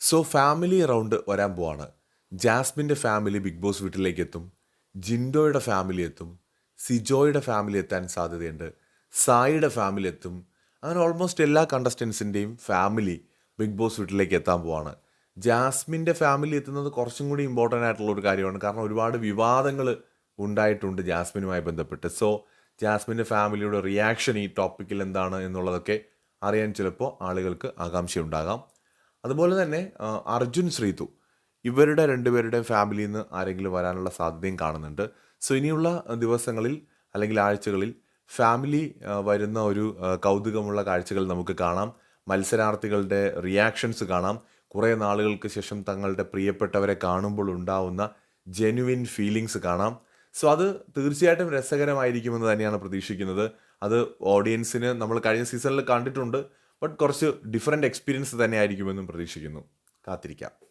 So family round വരാൻ പോവാണ്. ജാസ്മിന്റെ ഫാമിലി ബിഗ് ബോസ് വീട്ടിലേക്ക് എത്തും ജിൻഡോയുടെ ഫാമിലി എത്തും. സിജോയുടെ ഫാമിലി എത്താൻ സാധ്യതയുണ്ട്. സായിയുടെ ഫാമിലി എത്തും. അങ്ങനെ ഓൾമോസ്റ്റ് എല്ലാ കണ്ടസ്റ്റൻസിന്റെയും ഫാമിലി ബിഗ് ബോസ് വീട്ടിലേക്ക് എത്താൻ പോവാണ്. ജാസ്മിന്റെ ഫാമിലി എത്തുന്നത് കുറച്ചും കൂടി ഇമ്പോർട്ടന്റ് ആയിട്ടുള്ള ഒരു കാര്യമാണ്. കാരണം ഒരുപാട് വിവാദങ്ങൾ ഉണ്ടായിട്ടുണ്ട് ജാസ്മിനുമായി ബന്ധപ്പെട്ട്. സോ ജാസ്മിന്റെ ഫാമിലിയുടെ റിയാക്ഷൻ ഈ ടോപ്പിക്കിൽ എന്താണ് എന്നുള്ളതൊക്കെ അറിയാൻ ചിലപ്പോൾ ആളുകൾക്ക് ആകാംക്ഷയുണ്ടാകാം. അതുപോലെ തന്നെ അർജുൻ ശ്രീതു ഇവരുടെ രണ്ടുപേരുടെയും ഫാമിലിയിൽ നിന്ന് ആരെങ്കിലും വരാനുള്ള സാധ്യതയും കാണുന്നുണ്ട്. സോ ഇനിയുള്ള ദിവസങ്ങളിൽ അല്ലെങ്കിൽ ആഴ്ചകളിൽ ഫാമിലി വരുന്ന ഒരു കൗതുകമുള്ള കാഴ്ചകൾ നമുക്ക് കാണാം. മത്സരാർത്ഥികളുടെ റിയാക്ഷൻസ് കാണാം. കുറേ നാളുകൾക്ക് ശേഷം തങ്ങളുടെ പ്രിയപ്പെട്ടവരെ കാണുമ്പോൾ ഉണ്ടാവുന്ന ജെനുവിൻ ഫീലിങ്സ് കാണാം. സോ അത് തീർച്ചയായിട്ടും രസകരമായിരിക്കുമെന്ന് തന്നെയാണ് പ്രതീക്ഷിക്കുന്നത്. അത് ഓഡിയൻസിന് നമ്മൾ കഴിഞ്ഞ സീസണിൽ കണ്ടിട്ടുണ്ട്. ബട്ട് കുറച്ച് ഡിഫറെന്റ് എക്സ്പീരിയൻസ് തന്നെ ആയിരിക്കുമെന്നും പ്രതീക്ഷിക്കുന്നു. കാത്തിരിക്കാം.